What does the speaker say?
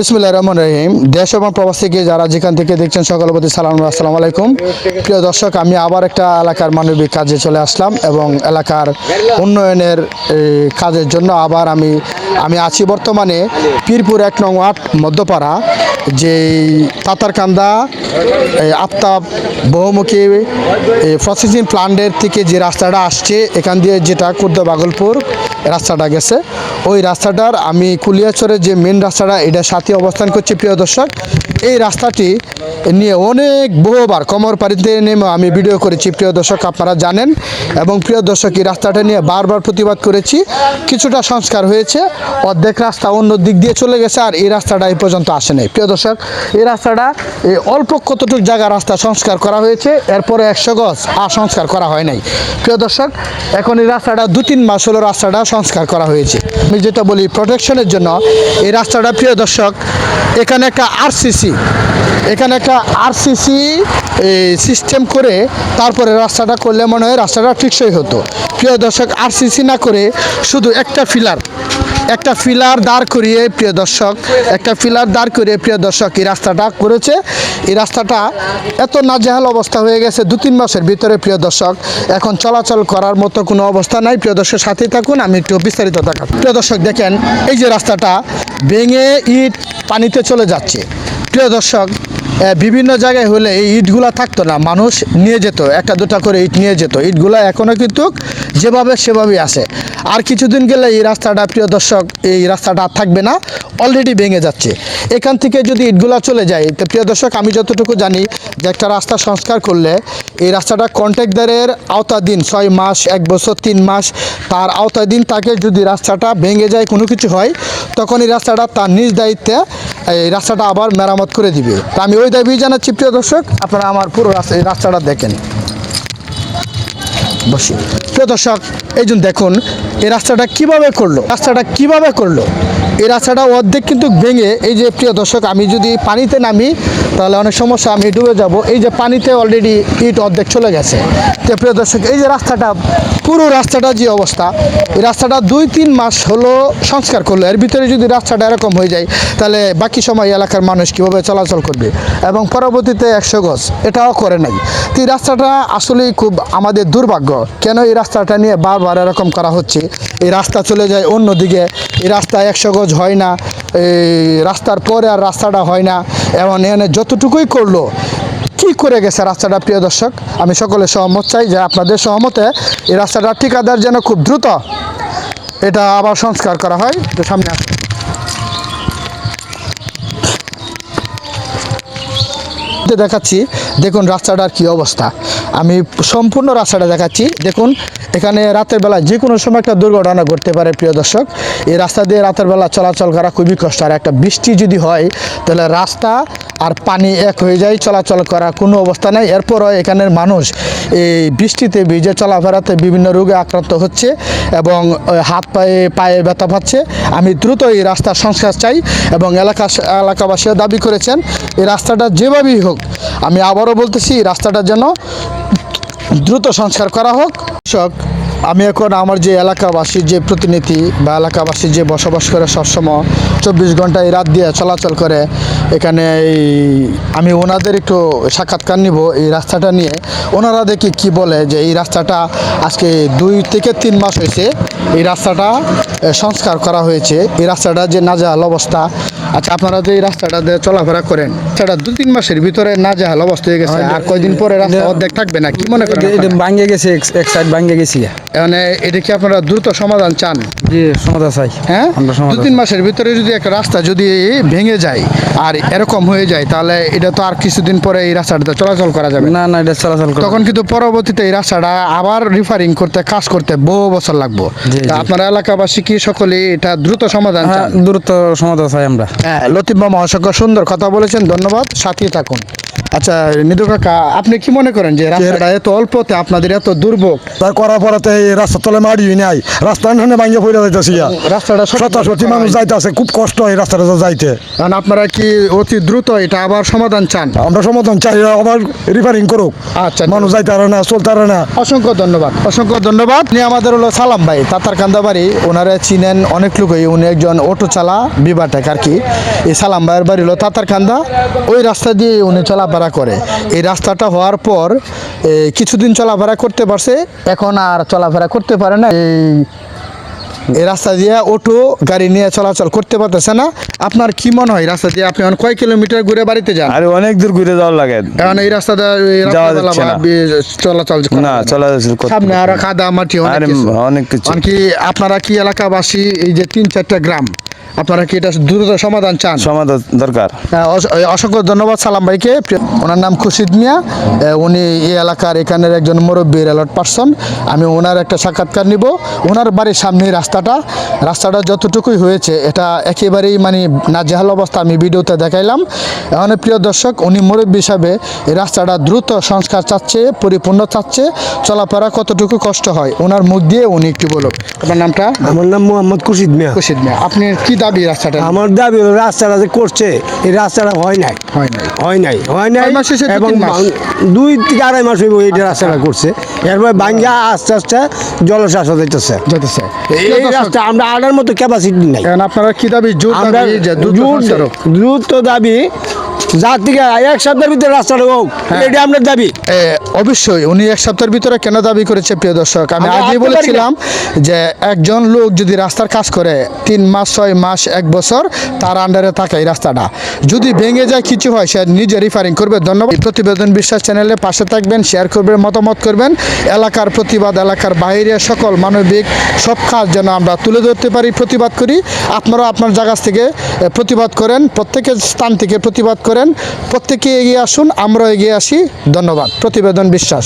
বিসমুল্লাহ রহমান রহিম। দেশ এবং প্রবাস থেকে যারা যেখান থেকে দেখছেন, সকলের প্রতি সালাম আসসালামু আলাইকুম। প্রিয় দর্শক, আমি আবার একটা এলাকার মানবিক কাজে চলে আসলাম এবং এলাকার উন্নয়নের কাজের জন্য আবার আমি আমি আছি বর্তমানে পীরপুর এক নং ওয়ার্ড মধ্যপাড়া, যেই তাতারকান্দা আফতাব বহুমুখী প্রসেসিং প্লান্টের থেকে যে রাস্তাটা আসছে, এখান দিয়ে যেটা কুর্দ বাগলপুর রাস্তাটা গেছে। ওই রাস্তাটার আমি কুলিয়াচরের যে মেন রাস্তাটা, এটা সাথে অবস্থান করছি, প্রিয় দর্শক। এই রাস্তাটি নিয়ে অনেক বহুবার কমর পাড়িতে নেমে আমি ভিডিও করেছি। প্রিয় দর্শক, আপনারা জানেন এবং প্রিয় দর্শক, এই রাস্তাটা নিয়ে বারবার প্রতিবাদ করেছি। কিছুটা সংস্কার হয়েছে, অর্ধেক রাস্তা অন্য দিক দিয়ে চলে গেছে আর এই রাস্তাটা এই পর্যন্ত আসে নাই। প্রিয় দর্শক, এই রাস্তাটা এই অল্প কতটুকু জায়গা রাস্তা সংস্কার করা হয়েছে, এরপরে একশো গজ আর সংস্কার করা হয় নাই। প্রিয় দর্শক, এখন এই রাস্তাটা দু তিন মাস হলো রাস্তাটা সংস্কার করা হয়েছে। আমি যেটা বলি প্রোটেকশনের জন্য এই রাস্তাটা, প্রিয় দর্শক, এখানে একটা আরসিসি এখানে একটা আরসিসি সিস্টেম করে তারপরে রাস্তাটা করলে মনে হয় রাস্তাটা ঠিকসই হতো। প্রিয় দর্শক আরসিসি না করে শুধু একটা ফিলার একটা ফিলার দাঁড় করিয়ে, প্রিয় দর্শক, একটা ফিলার দাঁড় করিয়ে, প্রিয় দর্শক, এই রাস্তাটা করেছে। এই রাস্তাটা এত নাজেহাল অবস্থা হয়ে গেছে দু তিন মাসের ভিতরে, প্রিয় দর্শক। এখন চলাচল করার মতো কোনো অবস্থা নাই। প্রিয় দর্শক সাথেই থাকুন, আমি একটু বিস্তারিত দেখাব প্রিয় দর্শক, দেখেন, এই যে রাস্তাটা ভেঙে ইট পানিতে চলে যাচ্ছে। প্রিয় দর্শক বিভিন্ন জায়গায় হলে এই ইটগুলা থাকতো না, মানুষ নিয়ে যেত, একটা দুটা করে ইট নিয়ে যেত। ইটগুলা এখনও কিন্তু যেভাবে সেভাবেই আছে। আর কিছুদিন গেলে এই রাস্তাটা, প্রিয় দর্শক, এই রাস্তাটা আর থাকবে না অলরেডি ভেঙে যাচ্ছে। এখান থেকে যদি ইটগুলা চলে যায়, তো প্রিয় দর্শক, আমি যতটুকু জানি যে একটা রাস্তা সংস্কার করলে এই রাস্তাটা কন্ট্রাক্টদারের আওতাধীন, ছয় মাস, এক বছর, তিন মাস, তার আওতাধীন তাকে যদি রাস্তাটা ভেঙে যায়, কোনো কিছু হয়, তখন এই রাস্তাটা তার নিজ দায়িত্বে এই রাস্তাটা আবার মেরামত করে দিবে। তা আমি ওই দাবি জানাচ্ছি, প্রিয় দর্শক, আপনারা আমার পুরো রাস্তা এই রাস্তাটা দেখেন। বসি। প্রিয় দর্শক, এই দেখুন, এই রাস্তাটা কীভাবে করল? রাস্তাটা কীভাবে করল? এই রাস্তাটা অর্ধেক কিন্তু ভেঙে, এই যে প্রিয় দর্শক, আমি যদি পানিতে নামি তাহলে অনেক সমস্যা, আমি ডুবে যাব। এই যে পানিতে অলরেডি ইট অর্ধেক চলে গেছে। তো প্রিয় দর্শক, এই যে রাস্তাটা, পুরো রাস্তাটা যে অবস্থা, এই রাস্তাটা দুই তিন মাস হলো সংস্কার করল। এর ভিতরে যদি রাস্তাটা এরকম হয়ে যায়, তাহলে বাকি সময় এলাকার মানুষ কীভাবে চলাচল করবে? এবং পরবর্তীতে একশো গজ, এটাও করে নাই। তো এই রাস্তাটা আসলেই খুব আমাদের দুর্ভাগ্য। কেন এই রাস্তাটা নিয়ে বারবার এরকম করা হচ্ছে? এই রাস্তা চলে যায় অন্যদিকে। এই রাস্তা একশো গজ হয় না। এই রাস্তার পরে আর রাস্তাটা হয় না। এমন, এনে যতটুকুই করল, কি করে গেছে রাস্তাটা, প্রিয় দর্শক? আমি সকলে সহমত চাই যে আপনাদের সহমতে এই রাস্তাটা ঠিকাদার যেন খুব দ্রুত এটা আবার সংস্কার করা হয়। তো সামনে আসুন। তে দেখাচ্ছি, দেখুন রাস্তাটার কি অবস্থা। আমি সম্পূর্ণ রাস্তাটা দেখাচ্ছি। দেখুন এখানে রাতের বেলা যে কোনো সময় একটা দুর্ঘটনা ঘটতে পারে, প্রিয় দর্শক। এই রাস্তা দিয়ে রাতের বেলা চলাচল করা খুবই কষ্ট। আর একটা বৃষ্টি যদি হয়, তাহলে রাস্তা আর পানি এক হয়ে যায়, চলাচল করা কোনো অবস্থা নেই। এরপরও এখানের মানুষ এই বৃষ্টিতে ভিজে চলাফেরাতে বিভিন্ন রোগে আক্রান্ত হচ্ছে এবং হাত পায়ে পায়ে ব্যথা পাচ্ছে। আমি দ্রুত এই রাস্তার সংস্কার চাই এবং এলাকা, এলাকাবাসীও দাবি করেছেন, এই রাস্তাটা যেভাবেই হোক, আমি আবারও বলতেছি, রাস্তাটা যেন দ্রুত সংস্কার করা হোক। কৃষক, আমি এখন আমার যে এলাকাবাসীর যে প্রতিনিধি বা এলাকাবাসীর যে বসবাস করে সবসময় চব্বিশ ঘন্টায় রাত দিয়ে চলাচল করে, এখানে এই আমি ওনাদের একটু সাক্ষাৎকার নিব এই রাস্তাটা নিয়ে। ওনারা দেখি কি বলে যে এই রাস্তাটা আজকে দুই থেকে তিন মাস হয়েছে এই রাস্তাটা সংস্কার করা হয়েছে। এই রাস্তাটা যে নাজেহাল অবস্থা আচ্ছা আপনারা যে এই রাস্তাটা দিয়ে চলাফেরা করেন সেটা দু তিন মাসের ভিতরে নাজেহাল অবস্থা হয়ে গেছে। আর কয়দিন পরে রাস্তা অর্ধেক থাকবে না কি মনে করেন? ভাঙ্গে গেছে এক- সাইড ভাঙ্গে গেছি মানে এটা কি আপনারা দ্রুত সমাধান চান? জি সমাধা চাই। হ্যাঁ? দু তিন মাসের ভিতরে যদি একটা রাস্তা যদি ভেঙে যায় আর এরকম হয়ে যায় তাহলে এটা তো আর কিছুদিন পরে এই রাস্তাটা চলাচল করা যাবে না। না না এটা চলাচল তখন কিন্তু পরবর্তীতে এই রাস্তাটা আবার রিফারিং করতে কাজ করতে বহু বছর লাগবো। আপনারা এলাকাবাসী কি সকলে এটা দ্রুত সমাধান হ্যাঁ দ্রুত সমাধান চাই আমরা। হ্যাঁ লতিফ মামা অসংখ্য সুন্দর কথা বলেছেন ধন্যবাদ সাথেই থাকুন। আচ্ছা নিদু কাকা আপনি কি মনে করেন যে রাস্তাটা এত অল্পতে আপনাদের এত দুর্ভোগ? তাই করার পরে এই রাস্তা তলে মারি নাই। রাস্তা এখানে ভাঙিয়ে পড়ে যাইতেছি রাস্তাটা সত্তর সত্যি মানুষ হয়নি। যাইতে আছে খুব কষ্ট এই রাস্তাটা যাইতে। কারণ আপনারা কি অতি দ্রুত এটা আবার সমাধান চান? আমরা সমাধান চাই আবার রিপেয়ারিং করুক। আচ্ছা মানুষ যাইতে পারে না চলতে পারে না। অসংখ্য ধন্যবাদ অসংখ্য ধন্যবাদ। উনি আমাদের হলো সালাম ভাই তাতার কান্দাবাড়ি ওনারা চিনেন অনেক লোকই উনি একজন অটো চালা বিবাটেক আর কি। এই সালাম ভাইয়ের বাড়ি হলো তাতারকান্দা ওই রাস্তা দিয়ে উনি চলাফেরা করে। এই রাস্তাটা হওয়ার পর কিছুদিন চলাফেরা করতে পারছে এখন আর চলাফেরা করতে পারে না। এই এই রাস্তা দিয়ে অটো গাড়ি নিয়ে চলাচল করতে পারতেছে না। আপনার কি মনে হয় রাস্তা দিয়ে আপনি কয় কিলোমিটার ঘুরে বাড়িতে যান? আরে অনেক দূর ঘুরে যাওয়ার লাগে। কারণ এই যাওয়া না। বা- চলাচল না। চলাচল সামনে আরও কাদা মাটি অনেক কিছু। অনেক কিছু। কি আপনারা কি এলাকাবাসী এই যে তিন চারটা গ্রাম আপনারা কি এটা দ্রুত সমাধান চান? সমাধান দরকার। হ্যাঁ, অসংখ্য ধন্যবাদ সালাম ভাইকে। ওনার নাম খুশিদ মিয়া। উনি এই এলাকার এখানের একজন মুরব্বী অ্যালার্ট পার্সন আমি ওনার একটা সাক্ষাৎকার নিব। ওনার বাড়ির সামনে রাস্তাটা। রাস্তাটা যতটুকুই হয়েছে এটা একেবারেই মানে নাজেহাল অবস্থা আমি ভিডিওতে দেখাইলাম। এখন প্রিয় দর্শক উনি মুরব্বী হিসাবে এই রাস্তাটা দ্রুত সংস্কার চাচ্ছে পরিপূর্ণ চাচ্ছে। চলাফেরা কতটুকু কষ্ট হয়? ওনার মুখ দিয়ে উনি একটু বলুন আপনার নামটা? আমার নাম মোহাম্মদ খুশিদ মিয়া। খুশিদ মিয়া। আপনি কি দাবি রাস্তাটা? আমার দাবি হলো রাস্তাটা যে করছে এই রাস্তাটা হয় নাই। হয় নাই। হয় নাই হয় নাই এবং দুই থেকে আড়াই মাস হইব এই রাস্তাটা করছে। এরপরে বাঙ্গা আস্তে আস্তে জলশ্বাস যাইতেছে। যেতেছে এই রাস্তা আমরা আড়ার মতো ক্যাপাসিটি নাই। আপনারা কি দাবি? জোর দাবি। দ্রুত দাবি যার থেকে এক সপ্তাহের ভিতরে রাস্তাটা হোক হ্যাঁ। এটা আপনার দাবি? অবশ্যই উনি এক সপ্তাহের ভিতরে কেন দাবি করেছে প্রিয় দর্শক? আমি বলেছিলাম যে একজন লোক যদি রাস্তার কাজ করে তিন মাস ছয় মাস এক বছর তার আন্ডারে থাকে এই রাস্তাটা। যদি ভেঙে যায় কিছু হয় সে নিজে রিফারিং করবে। ধন্যবাদ। প্রতিবেদন বিশ্বাস চ্যানেলে পাশে থাকবেন শেয়ার করবেন মতামত করবেন। এলাকার প্রতিবাদ এলাকার বাইরে সকল মানবিক সব কাজ যেন আমরা তুলে ধরতে পারি প্রতিবাদ করি। আপনারা আপনার জায়গা থেকে প্রতিবাদ করেন। প্রত্যেকের স্থান থেকে প্রতিবাদ করেন প্রত্যেকে এগিয়ে আসুন আমরাও এগিয়ে আসি। ধন্যবাদ। প্রতিবেদন বিশ্বাস।